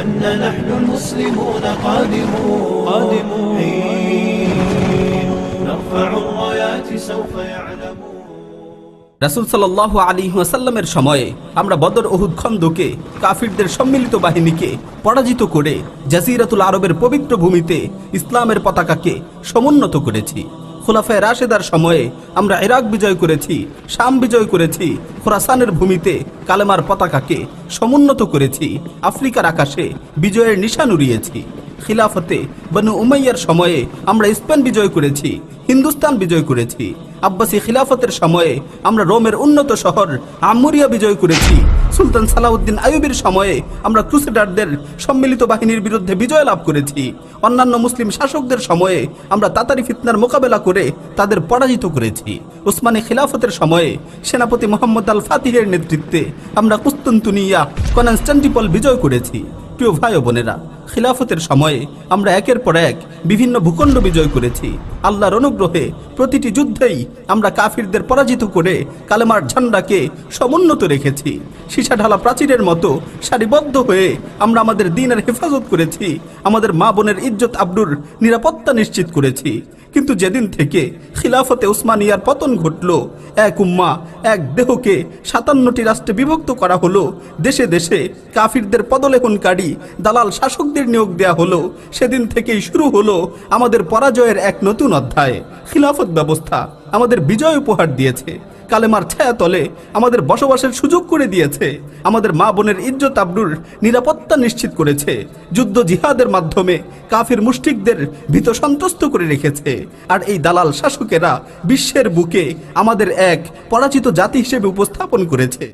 أن نحن المسلمون قادمون قادمون حين نرفع الرايات سوف يعلمون রাসুল সাল্লাহ আলী ওয়াসাল্লামের সময়ে আমরা বদর ওহুদ খন্দকে কাফিরদের সম্মিলিত বাহিনীকে পরাজিত করে জাজিরাতুল আরবের পবিত্র ভূমিতে ইসলামের পতাকাকে সমুন্নত করেছি খোলাফায় রাশেদার সময়ে আমরা ইরাক বিজয় করেছি, শাম বিজয় করেছি, খোরাসানের ভূমিতে কালেমার পতাকাকে সমুন্নত করেছি, আফ্রিকার আকাশে বিজয়ের নিশান উড়িয়েছি। খিলাফতে বনু উমাইয়ার সময়ে আমরা স্পেন বিজয় করেছি, হিন্দুস্তান বিজয় করেছি। আব্বাসী খিলাফতের সময়ে আমরা রোমের উন্নত শহর আমুরিয়া বিজয় করেছি সুলতান সালাউদ্দিন আয়ুবের সময়ে আমরা ক্রুসেডারদের সম্মিলিত বাহিনীর বিরুদ্ধে বিজয় লাভ করেছি। অন্যান্য মুসলিম শাসকদের সময়ে আমরা তাতারি ফিতনার মোকাবেলা করে তাদের পরাজিত করেছি। উসমানী খিলাফতের সময়ে সেনাপতি মোহাম্মদ আল ফাতিহের নেতৃত্বে আমরা কুস্তন্তুনিয়া কনস্টান্টিপল বিজয় করেছি। প্রিয় ভাই বোনেরা খিলাফতের সময়ে আমরা একের পর এক বিভিন্ন ভূখণ্ড বিজয় করেছি। আল্লাহর অনুগ্রহে প্রতিটি যুদ্ধেই আমরা কাফিরদের পরাজিত করে কালেমার ঝান্ডাকে সমুন্নত রেখেছি। সীসা ঢালা প্রাচীরের মতো সারিবদ্ধ হয়ে আমরা আমাদের দিনের হেফাজত করেছি। আমাদের মা বোনের ইজ্জত আব্রুর নিরাপত্তা নিশ্চিত করেছি। কিন্তু যেদিন থেকে খিলাফতে উসমানিয়ার পতন ঘটল, এক উম্মা, এক দেহকে সাতান্নটি রাষ্ট্রে বিভক্ত করা হলো। দেশে দেশে কাফিরদের পদলেখনকারী দালাল শাসকদের নিয়োগ দেয়া হলো, সেদিন থেকেই শুরু হলো আমাদের পরাজয়ের এক নতুন অধ্যায়, খিলাফত ব্যবস্থা। আমাদের বিজয় উপহার দিয়েছে। কালেমার ছায়া তলে আমাদের বসবাসের সুযোগ করে দিয়েছে। আমাদের মা বোনের ইজ্জত আব্রুর নিরাপত্তা নিশ্চিত করেছে। যুদ্ধ জিহাদের মাধ্যমে কাফির মুষ্টিকদের ভীত সন্ত্রস্ত করে রেখেছে। আর এই দালাল শাসকেরা বিশ্বের বুকে আমাদের এক পরাজিত জাতি হিসেবে উপস্থাপন করেছে।